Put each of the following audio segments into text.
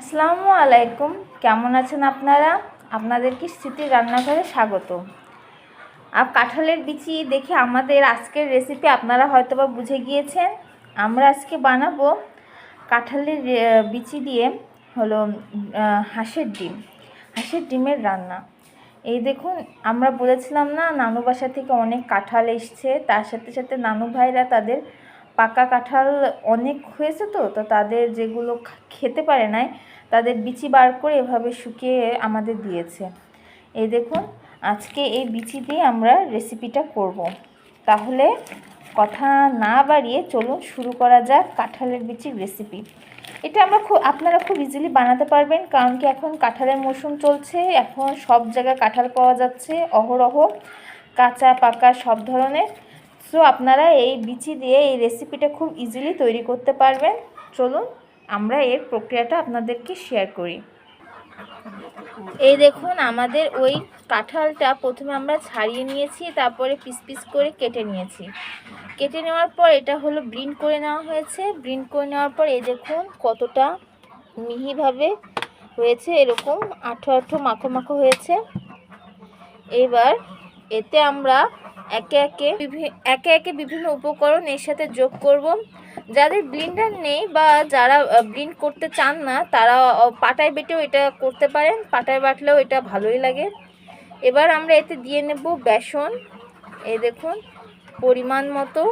আসসালামু আলাইকুম। কেমন আছেন আপনারা? আপনাদেরকে স্মৃতির রান্নাঘরে স্বাগত আর কাঁঠালের বিচি দেখে আমাদের আজকের রেসিপি আপনারা হয়তো বা বুঝে গিয়েছেন। আমরা আজকে বানাবো কাঁঠালের বিচি দিয়ে হলো হাঁসের ডিম, হাঁসের ডিমের রান্না। এই দেখুন, আমরা বলেছিলাম না, নানু বাসা থেকে অনেক কাঁঠাল এসছে। তার সাথে সাথে নানু ভাইরা তাদের পাকা কাঁঠাল অনেক হয়েছে তো তো তাদের যেগুলো খেতে পারে নাই তাদের বিচি বার করে এভাবে শুকিয়ে আমাদের দিয়েছে। এই দেখুন, আজকে এই বিচি দিয়ে আমরা রেসিপিটা করব। তাহলে কথা না বাড়িয়ে চলুন, শুরু করা যাক কাঁঠালের বিচির রেসিপি এটা আমরা খুব, আপনারা খুব ইজিলি বানাতে পারবেন, কারণ কি এখন কাঁঠালের মৌসুম চলছে, এখন সব জায়গায় কাঁঠাল পাওয়া যাচ্ছে, অহরহ, কাঁচা, পাকা, সব ধরনের। সো আপনারা এই বিচি দিয়ে এই রেসিপিটা খুব ইজিলি তৈরি করতে পারবেন। চলুন আমরা এর প্রক্রিয়াটা আপনাদেরকে শেয়ার করি। এই দেখুন, আমাদের ওই কাঁঠালটা প্রথমে আমরা ছাড়িয়ে নিয়েছি, তারপরে পিস পিস করে কেটে নিয়েছি। কেটে নেওয়ার পর এটা হলো ব্রিন করে নেওয়া হয়েছে। ব্রিন করে নেওয়ার পর এই দেখুন কতটা মিহিভাবে হয়েছে, এরকম আঠো আঠো মাখো মাখো হয়েছে। এবার এতে আমরা একে একে একে একে বিভিন্ন উপকরণ এর সাথে যোগ করব। যাদের ব্লিন্ডার নেই বা যারা ব্লিন্ড করতে চান না, তারা পাটায় বেটেও এটা করতে পারেন। পাটায় বাটলেও এটা ভালোই লাগে। এবার আমরা এতে দিয়ে নেব বেসন। এ দেখুন, পরিমাণ মতো।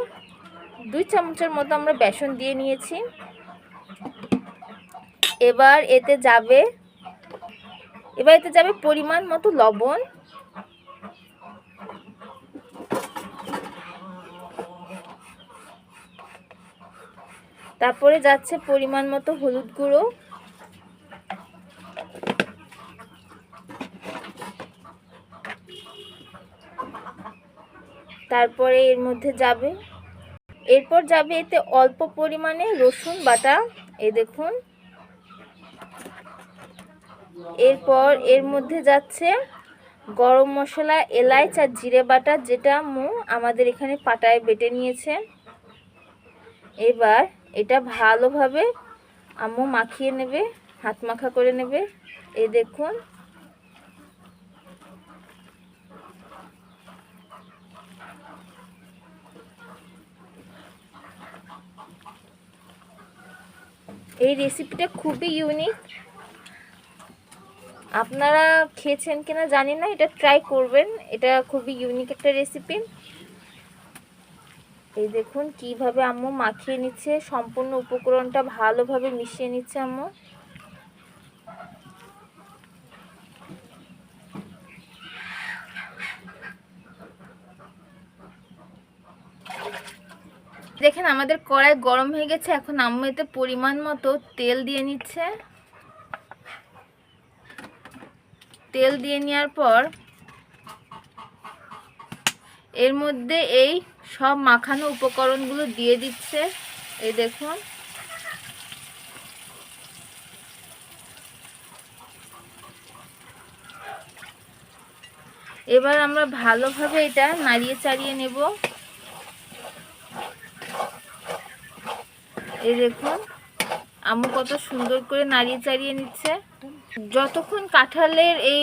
দুই চামচের মতো আমরা বেসন দিয়ে নিয়েছি। এবার এতে যাবে, এবার এতে যাবে পরিমাণ মতো লবণ। তারপরে যাচ্ছে পরিমাণ মতো হলুদ গুঁড়ো। তারপরে এর মধ্যে যাবে। এরপর যাবে এতে অল্প পরিমাণে রসুন বাটা, এ দেখুন। এরপর এর মধ্যে যাচ্ছে গরম মশলা এলাচ আর জিরে বাটা, যেটা মু আমাদের এখানে পাটায় বেটে নিয়েছে। এবার এটা ভালোভাবে আম্মু মাখিয়ে নেবে, হাত মাখা করে নেবে। এই দেখুন। এই রেসিপিটা খুবই ইউনিক আপনারা খেয়েছেন কিনা জানি না, এটা ট্রাই করবেন। এটা খুবই ইউনিক একটা রেসিপি এই দেখুন কীভাবে আম্মু মাখিয়ে নিচ্ছে, সম্পূর্ণ উপকরণটা ভালোভাবে মিশিয়ে নিচ্ছে আম্মু। দেখেন আমাদের কড়াই গরম হয়ে গেছে, এখন আম্মু এতে পরিমাণ মতো তেল দিয়ে নিচ্ছে। তেল দিয়ে নেওয়ার পর এর মধ্যে এই সব মাখানো উপকরণগুলো দিয়ে দিচ্ছে। এই দেখুন। এবার আমরা ভালোভাবে এটা নাড়িয়ে চাড়িয়ে নেব। এই দেখুন আম্মু কত সুন্দর করে নাড়িয়ে চাড়িয়ে নিচ্ছে। যতক্ষণ কাঁঠালের এই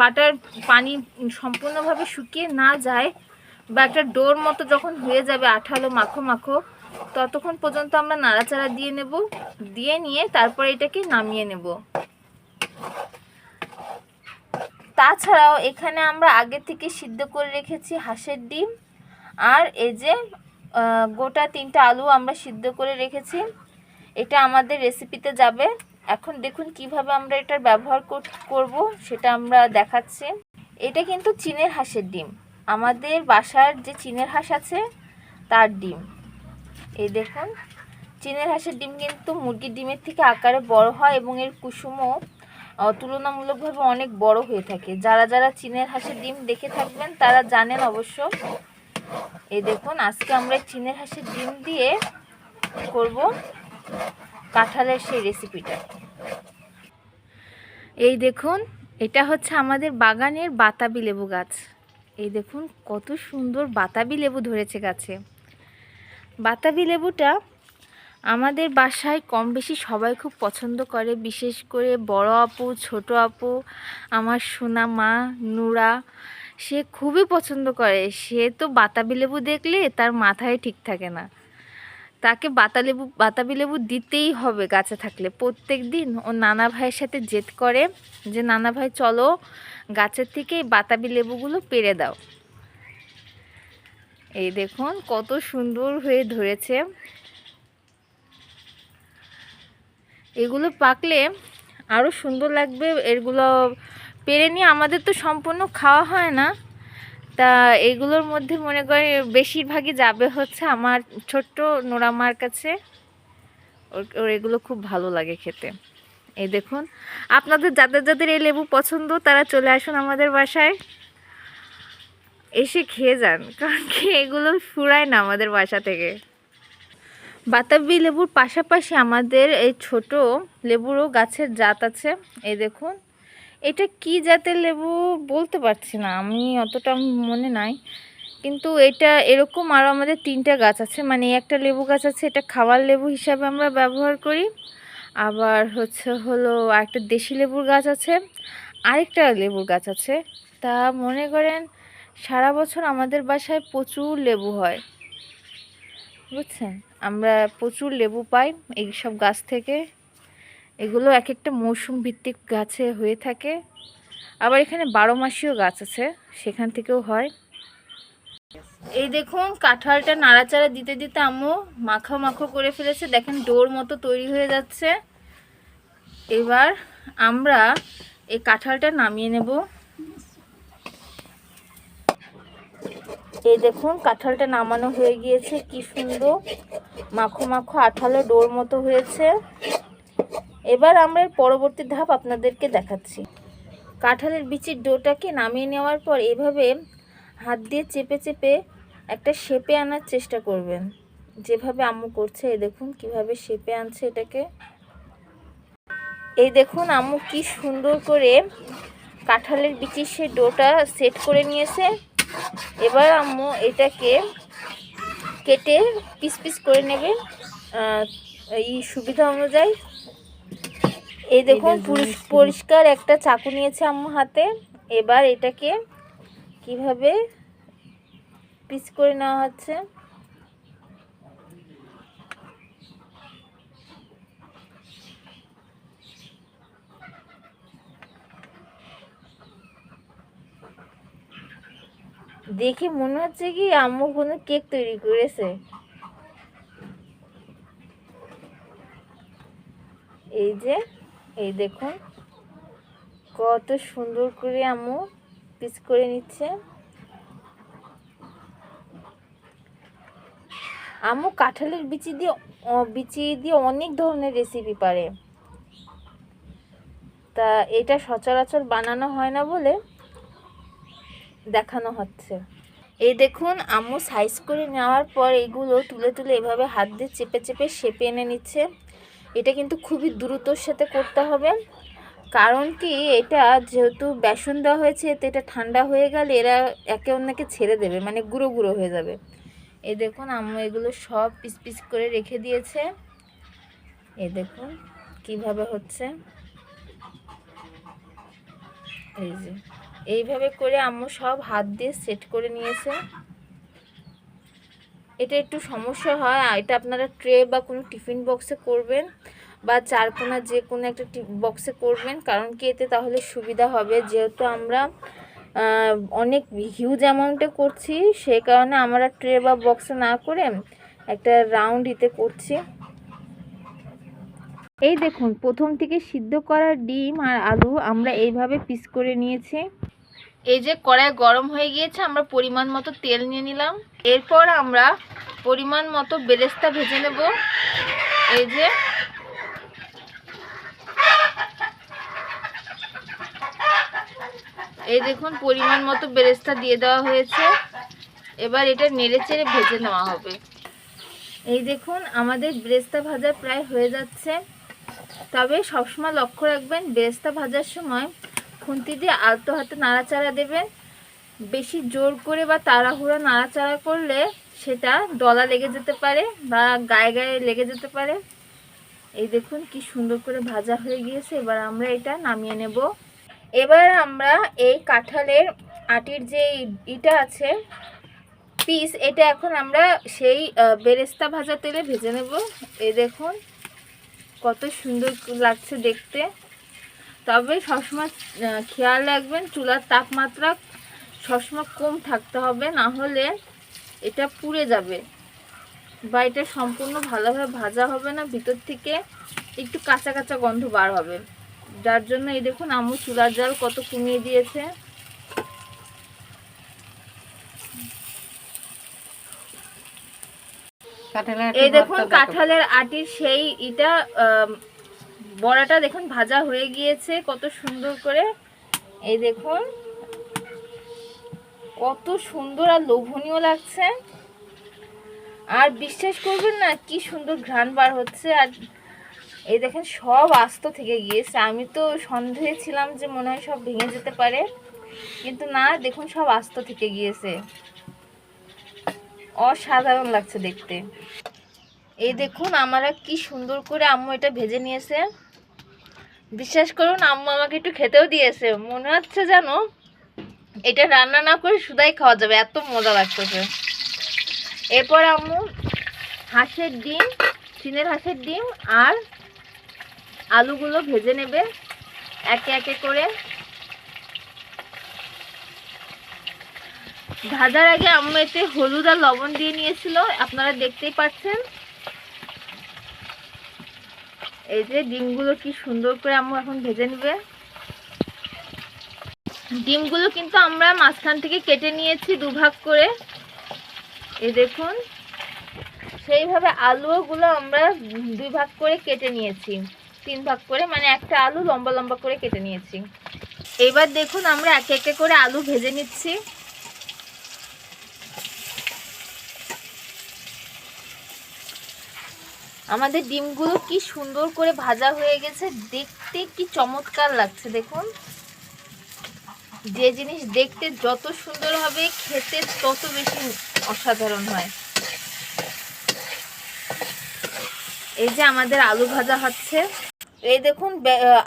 বাটার পানি সম্পূর্ণভাবে শুকিয়ে না যায় বা একটা ডোর মতো যখন হয়ে যাবে আঠালো মাখো মাখো, ততক্ষণ পর্যন্ত আমরা নাড়াচাড়া দিয়ে নেব, দিয়ে নিয়ে তারপর এটাকে নামিয়ে নেব। তাছাড়াও এখানে আমরা আগে থেকে সিদ্ধ করে রেখেছি হাঁসের ডিম, আর এই যে গোটা তিনটা আলু আমরা সিদ্ধ করে রেখেছি, এটা আমাদের রেসিপিতে যাবে। এখন দেখুন কীভাবে আমরা এটার ব্যবহার কর- করব, সেটা আমরা দেখাচ্ছি। এটা কিন্তু চীনের হাঁসের ডিম। আমাদের বাসার যে চীনের হাঁস আছে, তার ডিম। এই দেখুন, চীনের হাঁসের ডিম কিন্তু মুরগির ডিমের থেকে আকারে বড় হয় এবং এর কুসুমও তুলনামূলকভাবে অনেক বড় হয়ে থাকে। যারা যারা চীনের হাঁসের ডিম দেখে থাকবেন, তারা জানেন অবশ্য। এই দেখুন, আজকে আমরা চীনের হাঁসের ডিম দিয়ে করব কাঁঠালের সেই রেসিপিটা এই দেখুন, এটা হচ্ছে আমাদের বাগানের বাতাবি লেবু গাছ। এই দেখুন, কত সুন্দর বাতাবি লেবু ধরেছে গাছে। বাতাবি লেবুটা আমাদের বাসায় কম বেশি সবাই খুব পছন্দ করে, বিশেষ করে বড় আপু, ছোট আপু, আমার সোনা মা, নুরা, সে খুবই পছন্দ করে। সে তো বাতাবি লেবু দেখলে তার মাথায় ঠিক থাকে না। তাকে বাতা লেবু, বাতাবি লেবু দিতেই হবে গাছে থাকলে। প্রত্যেক দিন ও নানা ভাইয়ের সাথে জেদ করে যে, নানা ভাই, চলো গাছের থেকে এই বাতাবি লেবুগুলো পেরে দাও। এই দেখুন কত সুন্দর হয়ে ধরেছে। এগুলো পাকলে আরও সুন্দর লাগবে এগুলো পেরে নিয়ে আমাদের তো সম্পূর্ণ খাওয়া হয় না। তা এগুলোর মধ্যে মনে করে বেশিরভাগই যাবে হচ্ছে আমার ছোট্ট নোরামার কাছে। ওর এগুলো খুব ভালো লাগে খেতে। এই দেখুন, আপনাদের যাদের যাদের এই লেবু পছন্দ, তারা চলে আসুন আমাদের বাসায়। এসে খেয়ে যান, কারণ কি এগুলো ফুরায় না আমাদের বাসা থেকে। বাতাবি লেবুর পাশাপাশি আমাদের এই ছোট লেবুরও গাছের জাত আছে। এই দেখুন, এটা কি জাতের লেবু বলতে পারছি না, আমি অতটা মনে নাই। কিন্তু এটা এরকম আরও আমাদের তিনটা গাছ আছে মানে একটা লেবু গাছ আছে, এটা খাওয়ার লেবু হিসাবে আমরা ব্যবহার করি। আবার হচ্ছে হলো একটা দেশি লেবুর গাছ আছে, আরেকটা লেবুর গাছ আছে। তা মনে করেন সারা বছর আমাদের বাসায় প্রচুর লেবু হয়। বুঝছেন? আমরা প্রচুর লেবু পাই এই সব গাছ থেকে। এগুলো এক একটা মৌসুম ভিত্তিক গাছে হয়ে থাকে। আবার এখানে বারো মাসিও গাছ আছে, সেখান থেকেও হয়। এই দেখুন, কাঁঠালটা নাড়াচাড়া দিতে দিতে আম্মু মাখো মাখো করে ফেলেছে। দেখেন, ডোর মতো তৈরি হয়ে যাচ্ছে। এবার আমরা এই কাঁঠালটা নামিয়ে নেব। এই দেখুন, কাঁঠালটা নামানো হয়ে গিয়েছে। কি সুন্দর মাখো মাখো আঠালো ডোর মতো হয়েছে। এবার আমরা এর পরবর্তী ধাপ আপনাদেরকে দেখাচ্ছি। কাঁঠালের বিচির ডোটাকে নামিয়ে নেওয়ার পর এভাবে হাত দিয়ে চেপে চেপে একটা শেপে আনার চেষ্টা করবেন। যেভাবে আম্মু করছে এই দেখুন কীভাবে শেপে আনছে এটাকে। এই দেখুন আম্মু কি সুন্দর করে কাঁঠালের বিচির সে ডোটা সেট করে নিয়েছে। এবার আম্মু এটাকে কেটে পিস পিস করে নেবে। এই সুবিধা অনুযায়ী। এই দেখুন। পরিষ্কার একটা চাকু নিয়েছে আম্মু হাতে। এবার এটাকে কীভাবে পিস করে নেওয়া হচ্ছে? দেখে মনে হচ্ছে কি আম্মু কোনো কেক তৈরি করেছে। এই যে, এই দেখুন, কত সুন্দর করে আম্মু পিস করে নিচ্ছে। আম্মু কাঁঠালের বিচি দিয়ে বিচি দিয়ে অনেক ধরনের রেসিপি পারে। তা এটা সচরাচর বানানো হয় না বলে দেখানো হচ্ছে। এই দেখুন, আম্মু সাইজ করে নেওয়ার পর এগুলো তুলে তুলে এভাবে হাত দিয়ে চেপে চেপে শেপে এনে নিচ্ছে। এটা কিন্তু খুবই দ্রুতর সাথে করতে হবে। কারণ কি, এটা যেহেতু বেসন দেওয়া হয়েছে, তো এটা ঠান্ডা হয়ে গেলে এরা একে অন্যকে ছেড়ে দেবে মানে গুঁড়ো গুঁড়ো হয়ে যাবে। এই দেখুন, আম্মু এগুলো সব পিস পিস করে রেখে দিয়েছে। এই দেখুন, কীভাবে হচ্ছে। এই যে, এইভাবে করে আম্মু সব হাত দিয়ে সেট করে নিয়েছে। এটা একটু সমস্যা হয় এটা আপনারা ট্রে বা কোনো টিফিন বক্সে করবেন। বা চারকোনা যে কোনো একটা বক্সে করবেন, কারণ কি এতে তাহলে সুবিধা হবে। যেহেতু আমরা অনেক হিউজ অ্যামাউন্টে করছি, সে কারণে আমরা ট্রে বা বক্সে না করে একটা রাউন্ড ইতে করছি। এই দেখুন, প্রথম থেকে সিদ্ধ করা ডিম আর আলু আমরা এইভাবে পিস করে নিয়েছি। এই যে কড়াই গরম হয়ে গিয়েছে, আমরা পরিমাণ মতো তেল নিয়ে নিলাম। এরপর আমরা পরিমাণ মতো বেরেস্তা ভেজে নেব। এই যে এই দেখুন, পরিমাণ মতো বেরেস্তা দিয়ে দেওয়া হয়েছে। এবার এটা নেড়ে চেড়ে ভেজে নেওয়া হবে। এই দেখুন, আমাদের বেরেস্তা ভাজা প্রায় হয়ে যাচ্ছে। তবে সবসময় লক্ষ্য রাখবেন, বেরেস্তা ভাজার সময় খুন্তি দিয়ে আলতো হাতে নাড়াচাড়া দেবেন। বেশি জোর করে বা তাড়াহুড়া নাড়াচাড়া করলে সেটা দলা লেগে যেতে পারে বা গায়ে গায়ে লেগে যেতে পারে। এই দেখুন, কি সুন্দর করে ভাজা হয়ে গিয়েছে। এবার আমরা এটা নামিয়ে নেব। এবার আমরা এই কাঁঠালের আটির যে ইটা আছে পিস এটা এখন আমরা সেই বেরেস্তা ভাজা তেলে ভেজে নেব। এ দেখুন কত সুন্দর লাগছে দেখতে। তবে সবসময় খেয়াল রাখবেন চুলার তাপমাত্রা সবসময় কম থাকতে হবে, না হলে এটা পুড়ে যাবে বা এটা সম্পূর্ণ ভালোভাবে ভাজা হবে না, ভিতর থেকে একটু কাঁচা কাঁচা গন্ধ বার হবে। যার জন্য এই দেখুন আমু চুলার জাল কত কমিয়ে দিয়েছে। এই দেখুন কাঁঠালের আটির সেই ইটা বড়াটা দেখুন ভাজা হয়ে গিয়েছে কত সুন্দর করে। এই দেখুন কত সুন্দর আর লোভনীয় লাগছে। আর বিশ্বাস করবেন না কি সুন্দর ঘ্রাণ বার হচ্ছে। আর এই দেখেন, সব আস্ত থেকে গিয়েছে। আমি তো সন্দেহে ছিলাম যে মনে হয় সব ভেঙে যেতে পারে। কিন্তু না, দেখুন, সব আস্ত থেকে গিয়েছে। অসাধারণ লাগছে দেখতে। এই দেখুন, আমারা কি সুন্দর করে আম্মু এটা ভেজে নিয়েছে। বিশ্বাস করুন, আম্মু আমাকে একটু খেতেও দিয়েছে। মনে হচ্ছে যেন এটা রান্না না করে শুধাই খাওয়া যাবে। এত মজা লাগতেছে। এরপর আম্মু হাঁসের ডিম, চীনের হাঁসের ডিম আর আলুগুলো ভেজে নেবে একে একে করে। ভাজার আগে আম্মু এতে হলুদ আর লবণ দিয়ে নিয়েছিল, আপনারা দেখতেই পাচ্ছেন। এই যে ডিমগুলো কি সুন্দর করে আম্মু এখন ভেজে নেবে। ডিমগুলো কিন্তু আমরা মাঝখান থেকে কেটে নিয়েছি দুভাগ করে। এই দেখুন, সেইভাবে আলুগুলো আমরা দুই ভাগ করে কেটে নিয়েছি। তিন ভাগ করে মানে একটা আলু লম্বা লম্বা করে কেটে নিয়েছি। এবার দেখুন আমরা একে একে করে আলু ভেজে নিচ্ছি। আমাদের ডিমগুলো কি সুন্দর করে ভাজা হয়ে গেছে, দেখতে কি চমৎকার লাগছে, দেখুন। যে জিনিস দেখতে যত সুন্দর হবে, খেতে তত বেশি অসাধারণ হয়। এই যে আমাদের আলু ভাজা হচ্ছে। এই দেখুন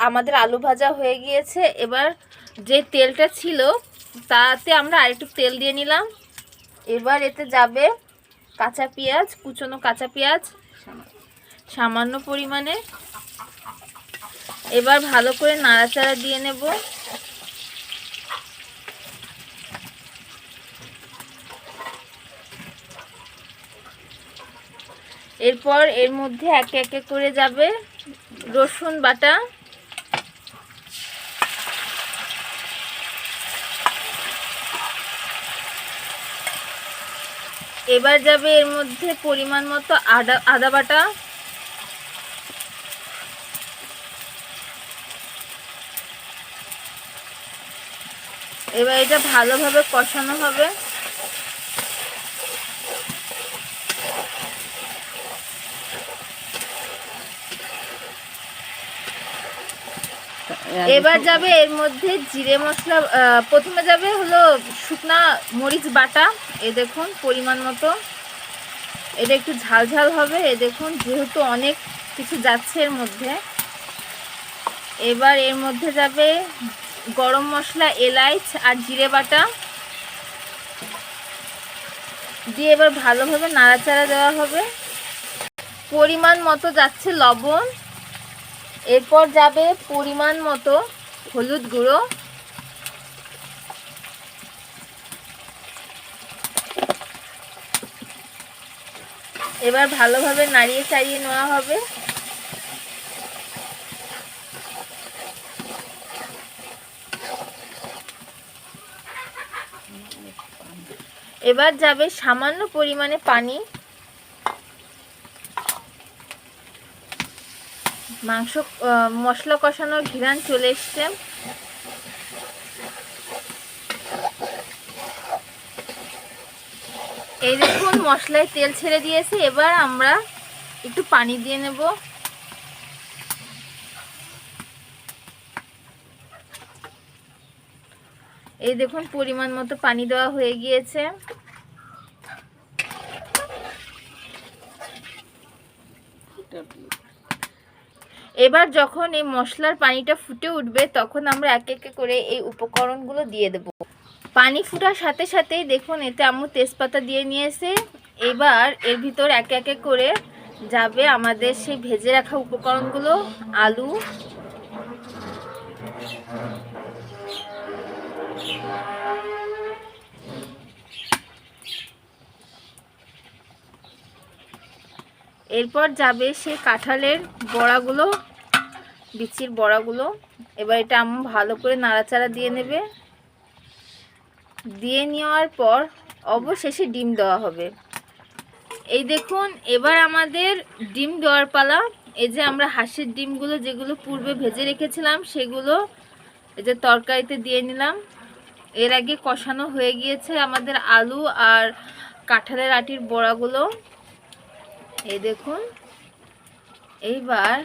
আমাদের আলু ভাজা হয়ে গিয়েছে। এবার যে তেলটা ছিল, তাতে আমরা আরেকটু তেল দিয়ে নিলাম। এবার এতে যাবে কাঁচা পেঁয়াজ, কুচনো কাঁচা পেঁয়াজ, সামান্য পরিমাণে। এবার ভালো করে নাড়াচাড়া দিয়ে নেব। এরপর এর মধ্যে একে একে করে যাবে। রসুন বাটা। এবার যাবে এর মধ্যে পরিমাণ মতো আদা আদা বাটা। এবার এটা ভালোভাবে কষানো হবে। এবার যাবে এর মধ্যে জিরে মশলা প্রথমে যাবে হলো শুকনা মরিচ বাটা। এ দেখুন পরিমাণ মতো। এটা একটু ঝাল ঝাল হবে। এ দেখুন যেহেতু অনেক কিছু যাচ্ছে এর মধ্যে। এবার এর মধ্যে যাবে গরম মশলা এলাইচ আর জিরে বাটা। দিয়ে এবার ভালোভাবে নাড়াচাড়া দেওয়া হবে। পরিমাণ মতো যাচ্ছে লবণ। এরপর যাবে পরিমাণ মতো হলুদ গুঁড়ো। এবার ভালোভাবে নাড়িয়ে চাড়িয়ে নেওয়া হবে। এবার যাবে সামান্য পরিমাণে পানি। মাংস মশলা কষানো ঘিরান চলে এসছে। এই দেখুন, মশলায় তেল ছেড়ে দিয়েছে। এবার আমরা একটু পানি দিয়ে নেব। এই দেখুন, পরিমাণ মতো পানি দেওয়া হয়ে গিয়েছে। এটা এবার যখন এই মশলার পানিটা ফুটে উঠবে, তখন আমরা এক একে করে এই উপকরণগুলো দিয়ে দেব। পানি ফুটার সাথে সাথেই দেখুন, এতে আম্মু তেজপাতা দিয়ে নিয়েছে। এবার এর ভিতর একে একে করে যাবে আমাদের সেই ভেজে রাখা উপকরণগুলো, আলু। এরপর যাবে সে কাঁঠালের বড়াগুলো, বিচির বড়াগুলো। এবার এটা আম্মু ভালো করে নাড়াচাড়া দিয়ে নেবে। দিয়ে নেওয়ার পর অবশেষে ডিম দেওয়া হবে। এই দেখুন, এবার আমাদের ডিম দেওয়ার পালা। এই যে আমরা হাঁসের ডিমগুলো যেগুলো পূর্বে ভেজে রেখেছিলাম, সেগুলো এই যে তরকারিতে দিয়ে নিলাম। এর আগে কষানো হয়ে গিয়েছে আমাদের আলু আর কাঁঠালের আটির বড়াগুলো। এই দেখুন। এইবার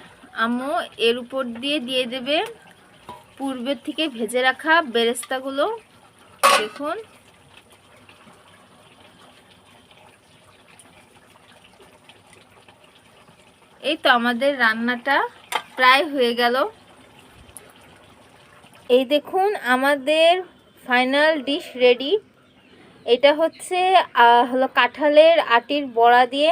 আম্মু এর উপর দিয়ে দিয়ে দেবে পূর্বের থেকে ভেজে রাখা বেরেস্তাগুলো। দেখুন। এই তো আমাদের রান্নাটা প্রায় হয়ে গেল। এই দেখুন আমাদের ফাইনাল ডিশ রেডি এটা হচ্ছে হলো কাঁঠালের আটির বড়া দিয়ে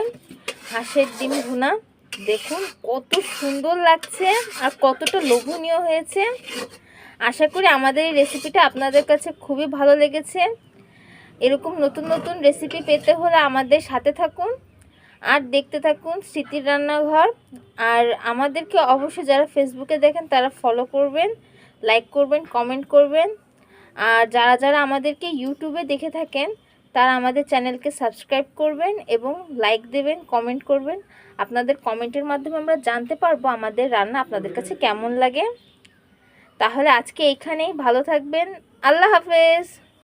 হাঁসের ডিম ভুনা। দেখুন, কত সুন্দর লাগছে আর কতটা লোভনীয় হয়েছে। আশা করি আমাদের এই রেসিপিটা আপনাদের কাছে খুবই ভালো লেগেছে। এরকম নতুন নতুন রেসিপি পেতে হলে আমাদের সাথে থাকুন আর দেখতে থাকুন স্মৃতির রান্নাঘর। আর আমাদেরকে অবশ্যই যারা ফেসবুকে দেখেন, তারা ফলো করবেন লাইক করবেন কমেন্ট করবেন। আর যারা যারা আমাদেরকে ইউটিউবে দেখে থাকেন তারা আমাদের চ্যানেলকে সাবস্ক্রাইব করবেন এবং লাইক দেবেন, কমেন্ট করবেন। আপনাদের কমেন্টের মাধ্যমে আমরা জানতে পারব আমাদের রান্না আপনাদের কাছে কেমন লাগে। তাহলে আজকে এইখানেই, ভালো থাকবেন। আল্লাহ হাফেজ।